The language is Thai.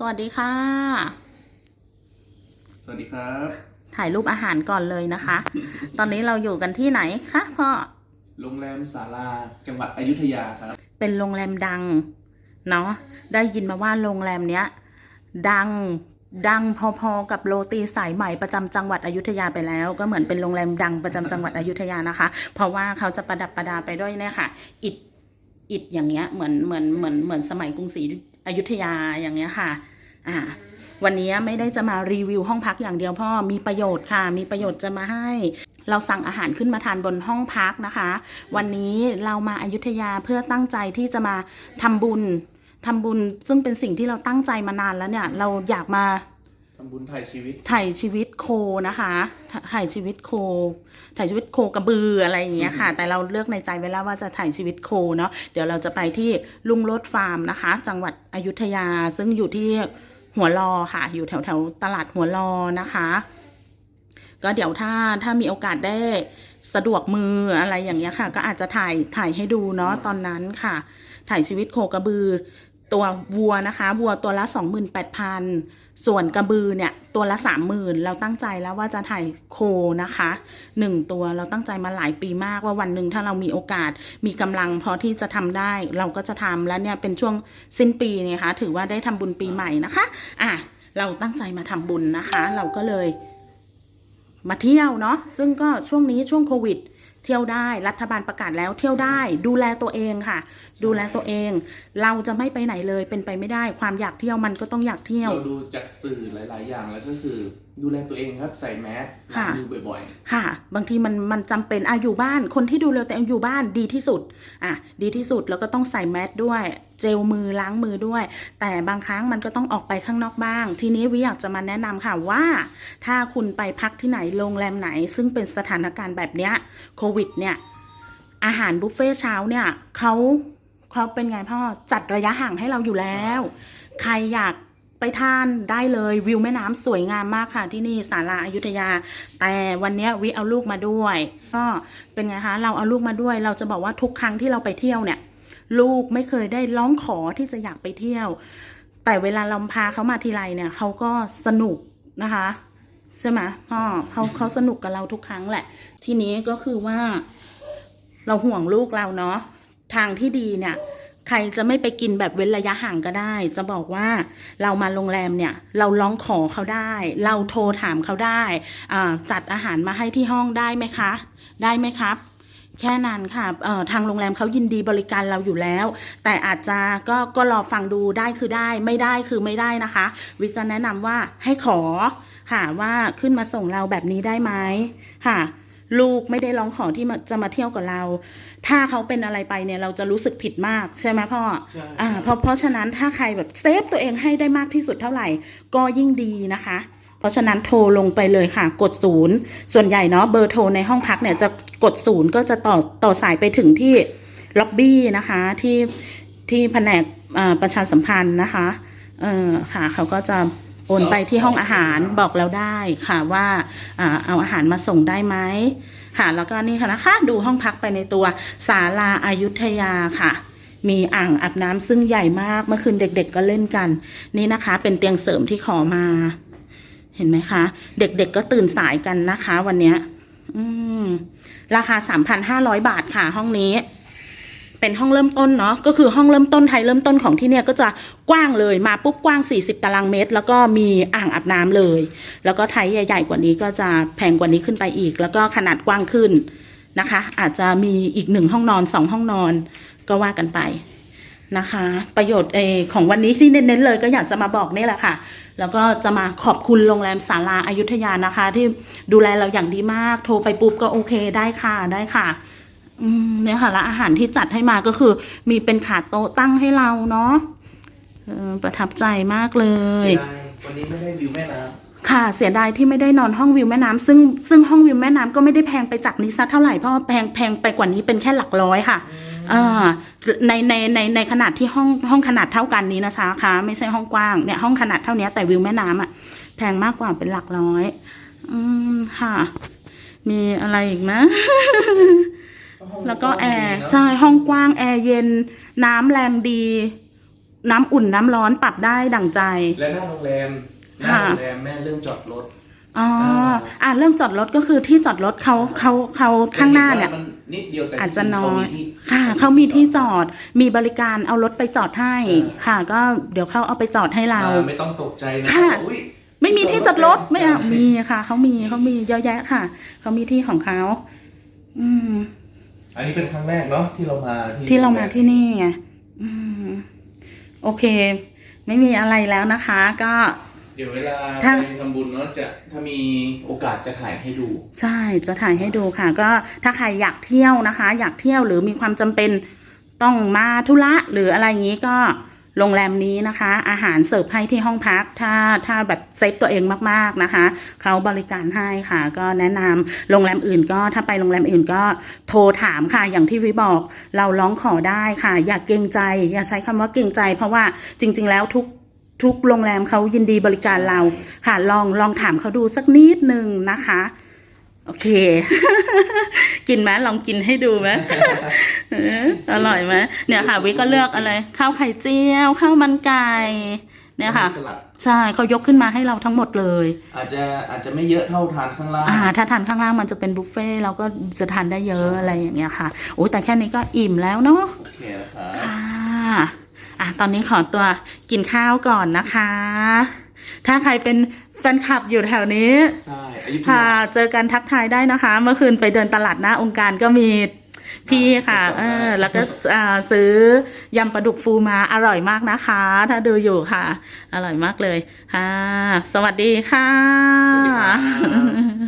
สวัสดีค่ะ สวัสดีครับ ถ่ายรูปอาหารก่อนเลยนะคะ ตอนนี้เราอยู่กันที่ไหนคะพ่อ โรงแรมศาลาจังหวัดอยุธยาครับ เป็นโรงแรมดัง เนาะ ได้ยินมาว่าโรงแรมเนี้ย ดัง ดังพอๆกับโรตีสายใหม่ประจำจังหวัดอยุธยาไปแล้ว ก็เหมือนเป็นโรงแรมดังประจำจังหวัดอยุธยานะคะ เพราะว่าเขาจะประดับประดาไปด้วยเนี่ยค่ะ อิฐอิฐอย่างเงี้ยเหมือนเหมือนเหมือนเหมือนสมัยกรุงศรี อยุธยาอย่างเงี้ยค่ะ อ่า วันนี้ไม่ได้จะมารีวิวห้องพักอย่างเดียวพ่อมีประโยชน์ค่ะ มีประโยชน์จะมาให้ เราสั่งอาหารขึ้นมาทานบนห้องพักนะคะ วันนี้เรามาอายุทยาเพื่อตั้งใจที่จะมาทำบุญทำบุญซึ่งเป็นสิ่งที่เราตั้งใจมานานแล้วเนี่ย เราอยากมา ทำบุญไถ่ชีวิตถ่ายชีวิตโคนะคะถ่ายชีวิตโค ถ่ายชีวิตโคกระบืออะไรอย่างเงี้ยค่ะ แต่เราเลือกในใจไว้แล้วว่าจะถ่ายชีวิตโคเนาะเดี๋ยวเราจะไปที่ลุงรถฟาร์มนะคะ จังหวัดอยุธยาซึ่งอยู่ที่หัวลอค่ะ อยู่แถวแถวๆตลาดหัวลอนะคะ ก็เดี๋ยวถ้าถ้ามีโอกาสได้สะดวกมืออะไรอย่างเงี้ยค่ะ ก็อาจจะถ่ายถ่ายให้ดูเนาะตอนนั้นค่ะ ถ่ายชีวิตโคกระบือ ตัววัวนะคะวัวตัวละ 28,000 ส่วนกระบือเนี่ยตัวละ 30,000 เราตั้งใจแล้วว่าจะถ่ายโคนะคะหนึ่งตัวเราตั้งใจมาหลายปีมากว่าวันหนึ่งถ้าเรามีโอกาสมีกำลังพอที่จะทำได้เราก็จะทำแล้วเนี่ยเป็นช่วงสิ้นปีเนี่ยคะ ถือว่าได้ทำบุญปีใหม่นะคะอะเราตั้งใจมาทำบุญนะคะ เราก็เลย มาเที่ยวเนาะซึ่งก็ช่วงนี้ช่วงโควิด เที่ยวได้รัฐบาลประกาศแล้วเที่ยวได้ ดูแลตัวเองค่ะ ดูแลตัวเอง เราจะไม่ไปไหนเลยเป็นไปไม่ได้ ความอยากเที่ยวมันก็ต้องอยากเที่ยว เราดูจากสื่อหลาย ๆ อย่างแล้วก็คือ ดูแลตัวเองครับ ใส่แมสล้าค่ะงมือบ่อยค่ะ บางทีมันมันจำเป็นอะอยู่บ้าน คนที่ดูแลตัวเองอยู่บ้านดีที่สุดอะดีที่สุดแล้วก็ต้องใส่แมสด้วย เจลมือล้างมือด้วย แต่บางครั้งมันก็ต้องออกไปข้างนอกบ้าง ทีนี้วิอยากจะมาแนะนำค่ะว่า ถ้าคุณไปพักที่ไหนโรงแรมไหน ซึ่งเป็นสถานการณ์แบบเนี้ยโควิดเนี่ยอาหารบุฟเฟ่ต์เช้าเนี่ยเขาเขาเป็นไงพ่อจัดระยะห่างให้เราอยู่แล้ว ใครอยาก ไปทานได้เลยวิวแม่น้ำสวยงามมากค่ะที่นี่ศาลาอายุทยา แต่วันนี้วิเอาลูกมาด้วยก็เป็นไงคะเราเอาลูกมาด้วย เราจะบอกว่าทุกครั้งที่เราไปเที่ยวเนี่ย ลูกไม่เคยได้ร้องขอที่จะอยากไปเที่ยว แต่เวลาเราพาเขามาทีไรเนี่ยเขาก็สนุกนะคะใช่ไหมพ่อเขาเขาสนุกกับเราทุกครั้งแหละ ทีนี้ก็คือว่า เราห่วงลูกเราเนาะทางที่ดีเนี่ย ใครจะไม่ไปกินแบบเว้นระยะห่างก็ได้ จะบอกว่าเรามาโรงแรมเนี่ย เราร้องขอเขาได้ เราโทรถามเขาได้จัดอาหารมาให้ที่ห้องได้ไหมคะ ได้ไหมครับแค่นั้นค่ะทางโรงแรมเขายินดีบริการเราอยู่แล้ว แต่อาจจะก็ก็รอฟังดูได้คือได้ไม่ได้คือไม่ได้นะคะ วิจะแนะนำว่าให้ขอค่ะว่าขึ้นมาส่งเราแบบนี้ได้ไหมค่ะ ลูกไม่ได้ร้องขอที่มาจะมาเที่ยวกับเรา ถ้าเขาเป็นอะไรไปเนี่ยเราจะรู้สึกผิดมากใช่ไหมพ่อๆใช่อ่าเพราะเพราะฉะนั้นถ้าใครแบบเซฟตัวเองให้ได้มากที่สุดเท่าไหร่ ก็ยิ่งดีนะคะ เพราะฉะนั้นโทรลงไปเลยค่ะ กดศูนย์ส่วนใหญ่เนาะเบอร์โทรในห้องพักเนี่ยจะกดศูนย์ก็จะต่อต่อสายไปถึงที่ล็อบบี้นะคะที่ที่แผนกอ่าประชาสัมพันธ์นะคะเออค่ะเขาก็จะ โอนไปที่ห้องอาหารบอกเราได้ค่ะว่าอ่าเอาอาหารมาส่งได้ไหมค่ะแล้วก็นี่ค่ะนะคะดูห้องพักไปในตัวศาลาอายุทยาค่ะ มีอ่างอาบน้ำซึ่งใหญ่มากเมื่อคืนเด็กๆก็เล่นกัน นี่นะคะ เป็นเตียงเสริมที่ขอมา เห็นไหมคะ เด็กๆก็ตื่นสายกันนะคะ วันเนี้ย อืม ราคาสามพันห้าร้อยบาทค่ะห้องนี้ เป็นห้องเริ่มต้นเนาะก็คือห้องเริ่มต้นไทยเริ่มต้นของที่เนี่ยก็จะกว้างเลยมาปุ๊บกว้าง 40 ตารางเมตร แล้วก็มีอ่างอาบน้ำเลย แล้วก็ไทยใหญ่ๆกว่านี้ก็จะแพงกว่านี้ขึ้นไปอีก แล้วก็ขนาดกว้างขึ้นนะคะ อาจจะมีอีกหนึ่งห้องนอนสองห้องนอนก็ว่ากันไปนะคะ ประโยชน์เอของวันนี้ที่เน้นๆเลย ก็อยากจะมาบอกนี่แหละค่ะ แล้วก็จะมาขอบคุณโรงแรมศาลาอายุทยานะคะ ที่ดูแลเราอย่างดีมากโทรไปปุ๊บก็โอเคได้ค่ะได้ค่ะ เนี่ยค่ะแล้วอาหารที่จัดให้มาก็คือ มีเป็นขาโต๊ะตั้งให้เราเนาะเออประทับใจมากเลยเสียดายวันนี้ไม่ได้วิวแม่น้ค่ะเสียดายที่ไม่ได้นอนห้องวิวแม่น้ำซึ่งซึ่งห้องวิวแม่น้ำก็ไม่ได้แพงไปจากนี้สักเท่าไหร่เพราะว่าแพงแพงไปกว่านี้เป็นแค่หลักร้อยค่ะำอ่าในในในในขนาดที่ห้องห้องขนาดเท่ากันนี้นะคะคะไม่ใช่ห้องกว้างเนี่ยห้องขนาดเท่านี้แต่วิวแม่น้ำอะแพงมากกว่าเป็นหลักร้อย อืมค่ะ มีอะไรอีกไหม แล้วก็แอร์ใช่ห้องกว้างแอร์เย็น น้ำแรงดี น้ำอุ่นน้ำร้อนปรับได้ดั่งใจ และหน้าโรงแรมหน้าค่ะโรงแรมแม่เรื่องจอดรถอ๋ออ่าอ่าเรื่องจอดรถก็คือที่จอดรถเขาเขาเขาข้างหน้าเนี่ยจะห็ว่มันนิดเดียวแต่อาจจะน้อยจริงๆค่ะเขามีที่จอดมีบริการเอารถไปจอดให้ใช่ค่ะ ก็เดี๋ยวเขาเอาไปจอดให้เราอ่าไม่ต้องตกใจนะค่ะอุ๊ยไม่มีที่จอดรถไม่เอาใช่มีค่ะเขามีเขามีเยอะแยะค่ะเขามีที่ของเขาอืม อันนี้เป็นครั้งแรกเนาะที่เรามาที่ที่เรามาที่นี่ไงอืมโอเค ไม่มีอะไรแล้วนะคะ ก็ เดี๋ยวเวลาถ้า ไปทำบุญเนาะจะถ้ามีโอกาสจะถ่ายให้ดู ใช่จะถ่ายให้ดูค่ะ ก็ถ้าใครอยากเที่ยวนะคะ อยากเที่ยวหรือมีความจำเป็นต้องมาธุระหรืออะไรอย่างนี้ก็ โรงแรมนี้นะคะ อาหารเสิร์ฟให้ที่ห้องพัก ถ้าถ้าแบบเซฟตัวเองมากๆนะคะเขาบริการให้ค่ะ ก็แนะนำโรงแรมอื่น ก็ถ้าไปโรงแรมอื่นก็โทรถามค่ะ อย่างที่วิบอก เราร้องขอได้ค่ะ อย่าเกรงใจ อย่าใช้คำว่าเกรงใจ เพราะว่าจริง ๆ แล้วทุกทุกโรงแรมเขายินดีบริการเราค่ะ ลองลองถามเขาดูสักนิดนึงนะคะ โอเค กินไหมลองกินให้ดูไหมเอออร่อยไหมเนี่ยค่ะวิก็เลือกอะไร ข้าวไข่เจียวข้าวมันไก่เนี่ยค่ะสลัดใช่เขายกขึ้นมาให้เราทั้งหมดเลย อาจจะอาจจะไม่เยอะเท่าทานข้างล่างอ่าถ้าทานข้างล่างมันจะเป็นบุฟเฟ่ต์เราก็จะทานได้เยอะอะไรอย่างเงี้ยค่ะโอ้ยแต่แค่นี้ก็อิ่มแล้วเนาะโอเคนะครับค่ะอะตอนนี้ขอตัวกินข้าวก่อนนะคะ ถ้าใครเป็น แฟนคลับอยู่แถวนี้ใช่อยุธค่ะยาเจอกันทักทายได้นะคะ เมื่อคืนไปเดินตลาดหน้าองค์การก็มีพี่ค่ะจำได้เออ แล้วก็อ่าซื้อยำปลาดุกฟูมาอร่อยมากนะคะ ถ้าดูอยู่ค่ะ อร่อยมากเลยค่ะสวัสดีค่ะ สวัสดีครับ